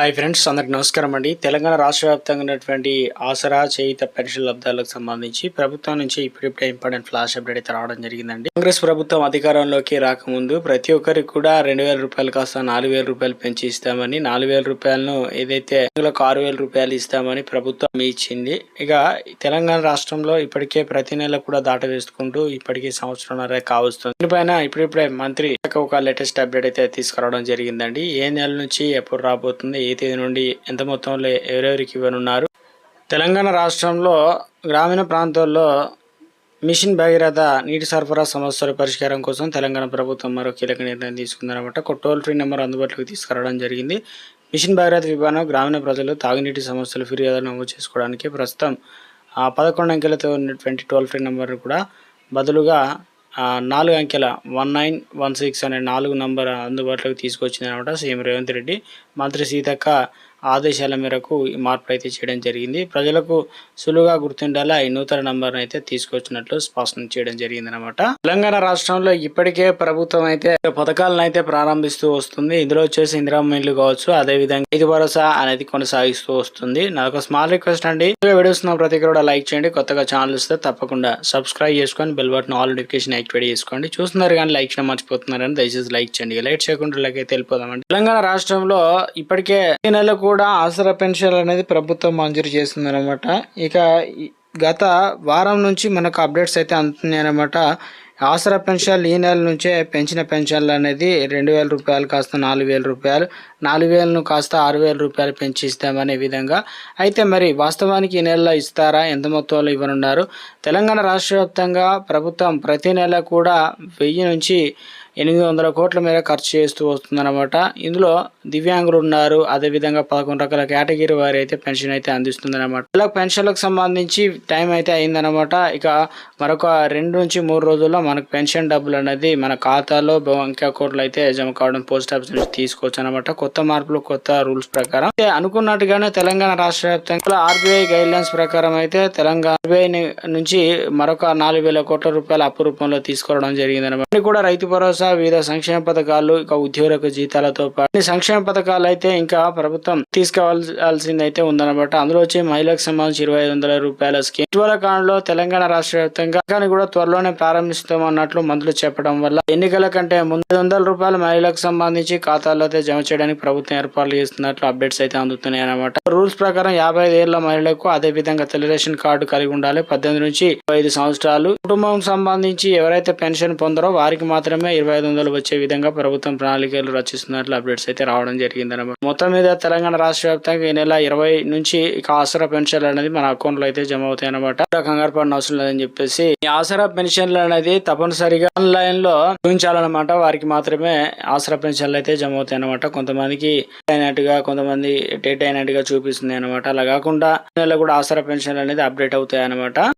Hi friends అందరికి నమస్కారం అండి. తెలంగాణ రాష్ట్ర వ్యాప్తంగా ఉన్నటువంటి ఆసరా చేయిత పెన్షన్ లబ్ధాలకు సంబంధించి ప్రభుత్వం నుంచి ఇప్పుడిప్పుడే ఇంపార్టెంట్ ఫ్లాష్ అప్డేట్ అయితే రావడం జరిగిందండి. కాంగ్రెస్ ప్రభుత్వం అధికారంలోకి రాకముందు ప్రతి ఒక్కరికి కూడా రెండు వేల రూపాయలు కాస్త నాలుగు వేల రూపాయలు పెంచి ఇస్తామని నాలుగు వేల రూపాయలను ఏదైతే ఆరు వేల రూపాయలు ఇస్తామని ప్రభుత్వం ఇచ్చింది. ఇక తెలంగాణ రాష్ట్రంలో ఇప్పటికే ప్రతి నెల కూడా దాట వేసుకుంటూ ఇప్పటికే సంవత్సరంన్నర కావస్తుంది. దీనిపైన ఇప్పుడిప్పుడే మంత్రి ఒక లేటెస్ట్ అప్డేట్ అయితే తీసుకురావడం జరిగిందండి. ఏ నెల నుంచి ఎప్పుడు రాబోతుంది ఏ తేదీ నుండి ఎంత మొత్తంలో ఎవరెవరికి ఇవ్వనున్నారు? తెలంగాణ రాష్ట్రంలో గ్రామీణ ప్రాంతాల్లో మిషన్ భగీరథ నీటి సరఫరా సమస్యల పరిష్కారం కోసం తెలంగాణ ప్రభుత్వం మరో కీలక నిర్ణయం తీసుకుందనమాట ఒక టోల్ ఫ్రీ నెంబర్ అందుబాటులోకి తీసుకురావడం జరిగింది. మిషన్ భగీరథ విభాగం గ్రామీణ ప్రజలు తాగునీటి సమస్యలు ఫిర్యాదులు నమోదు చేసుకోవడానికి ప్రస్తుతం ఆ పదకొండు అంకెలతో ఉన్నటువంటి టోల్ ఫ్రీ నెంబర్ కూడా బదులుగా నాలుగు అంకెల వన్ నైన్ వన్ సిక్స్ అనే నాలుగు నంబర్ అందుబాటులోకి తీసుకొచ్చింది అనమాట సీఎం రేవంత్ రెడ్డి. మంత్రి సీతక్క ఆదేశాల మేరకు ఈ మార్పులు అయితే చేయడం జరిగింది. ప్రజలకు సులువుగా గుర్తుండేలా? ఈ నూతన నంబర్ను అయితే తీసుకొచ్చినట్లు స్పష్టం చేయడం జరిగింది అనమాట తెలంగాణ రాష్ట్రంలో ఇప్పటికే ప్రభుత్వం అయితే పథకాలను అయితే ప్రారంభిస్తూ వస్తుంది. ఇందులో వచ్చేసి ఇందిరామ్మ ఇల్లు కావచ్చు అదే విధంగా ఇది భరోసా అనేది కొనసాగిస్తూ వస్తుంది. నాకు స్మాల్ రిక్వెస్ట్ అండి. వీడియోస్ ప్రతి కూడా లైక్ చేయండి. కొత్తగా ఛానల్ ఇస్తే తప్పకుండా సబ్స్క్రైబ్ చేసుకొని bell button all notification activate చేసుకోండి. చూస్తున్నారు కానీ లైక్ చేయడం మర్చిపోతున్నారని దయచేసి లైక్ చేయండి. లైక్ చేయకుండా తెలిపోదామండి అయితే తెలంగాణ రాష్ట్రంలో ఇప్పటికే ఈ నెల కూడా కూడా ఆసరా పెన్షన్ అనేది ప్రభుత్వం మంజూరు చేస్తుంది అనమాట ఇక గత వారం నుంచి మనకు అప్డేట్స్ అయితే అందుతున్నాయి అనమాట ఆసరా పెన్షన్లు ఈ నెల నుంచే పెంచిన పెన్షన్లు అనేది రెండు వేల రూపాయలు కాస్త నాలుగు వేల రూపాయలు. నాలుగు వేలను కాస్త ఆరు వేల రూపాయలు పెంచి ఇస్తామనే విధంగా. అయితే మరి వాస్తవానికి ఈ నెలలో ఇస్తారా? ఎంత మొత్తంలో ఇవ్వనున్నారు? తెలంగాణ రాష్ట్ర వ్యాప్తంగా ప్రభుత్వం ప్రతి నెల కూడా వెయ్యి నుంచి ఎనిమిది వందల కోట్ల మేర ఖర్చు చేస్తూ వస్తుందన్నమాట. ఇందులో దివ్యాంగులు ఉన్నారు. అదేవిధంగా పదకొండు రకాల కేటగిరీ వారి అయితే పెన్షన్ అయితే అందిస్తుందన్నమాట. ఇలా పెన్షన్లకు సంబంధించి టైం అయితే అయిందనమాట ఇక మరొక రెండు నుంచి మూడు రోజుల్లో మనకు పెన్షన్ డబ్బులు అనేది మన ఖాతాలో బ్యాంక్ అకౌంట్లో అయితే జమ కావడం పోస్ట్ ఆఫీస్ నుంచి తీసుకోవచ్చు అనమాట కొత్త కొత్త మార్పులు కొత్త రూల్స్ ప్రకారం. అనుకున్నట్టుగానే తెలంగాణ రాష్ట్ర వ్యాప్తంగా ఆర్బీఐ గైడ్ లైన్స్ ప్రకారం అయితే తెలంగాణ ఆర్బీఐ నుంచి మరొక నాలుగు వేల కోట్ల రూపాయల అప్పు రూపంలో తీసుకోవడం జరిగింది అనమాట కూడా రైతు భరోసా వివిధ సంక్షేమ పథకాలు ఇక ఉద్యోగులకు జీతాలతో పాటు సంక్షేమ పథకాలు అయితే ఇంకా ప్రభుత్వం తీసుకోవాల్సింది అయితే ఉందన్నమాట. అందులో వచ్చి మహిళలకు సంబంధించి ఇరవై ఐదు వందల రూపాయల స్కీమ్. ఇటీవల కాలంలో తెలంగాణ రాష్ట్ర వ్యాప్తంగా కానీ కూడా త్వరలోనే ప్రారంభిస్తామన్నట్లు మంత్రులు చెప్పడం వల్ల ఎన్నికల కంటే ముందు వందల రూపాయలు మహిళలకు సంబంధించి ఖాతాల్లో జమ చేయడానికి ప్రభుత్వం ఏర్పాట్లు చేస్తున్నట్లు అప్డేట్స్ అయితే అందుతున్నాయి అనమాట రూల్స్ ప్రకారం యాభై ఐదు ఏళ్ళ మహిళలకు అదే విధంగా తెల్ల రేషన్ కార్డు కలిగి ఉండాలి. పద్దెనిమిది నుంచి ఇరవై ఐదు సంవత్సరాలు. కుటుంబం సంబంధించి ఎవరైతే పెన్షన్ పొందరో వారికి మాత్రమే ఇరవై ఐదు వందలు వచ్చే విధంగా ప్రభుత్వం ప్రణాళికలు రచిస్తున్నట్లు అప్డేట్స్ అయితే రావడం జరిగింది అనమాట మొత్తం మీద తెలంగాణ రాష్ట్ర వ్యాప్తంగా ఈ నెల ఇరవై నుంచి ఇక ఆసరా పెన్షన్లు అనేది మన అకౌంట్లో అయితే జమ అవుతాయి అనమాట కంగారు పడిన అవసరం లేదని చెప్పేసి ఈ ఆసరా పెన్షన్లు అనేది తప్పనిసరిగా ఆన్లైన్లో చూపించాలన్నమాట. వారికి మాత్రమే ఆసరా పెన్షన్లు అయితే జమ అవుతాయి అనమాట కొంతమందికి అయినట్టుగా కొంతమంది డేట్ అయినట్టుగా చూపిస్తుంది అనమాట అలా కాకుండా కూడా ఆసరా పెన్షన్లు అనేది అప్డేట్ అవుతాయి అనమాట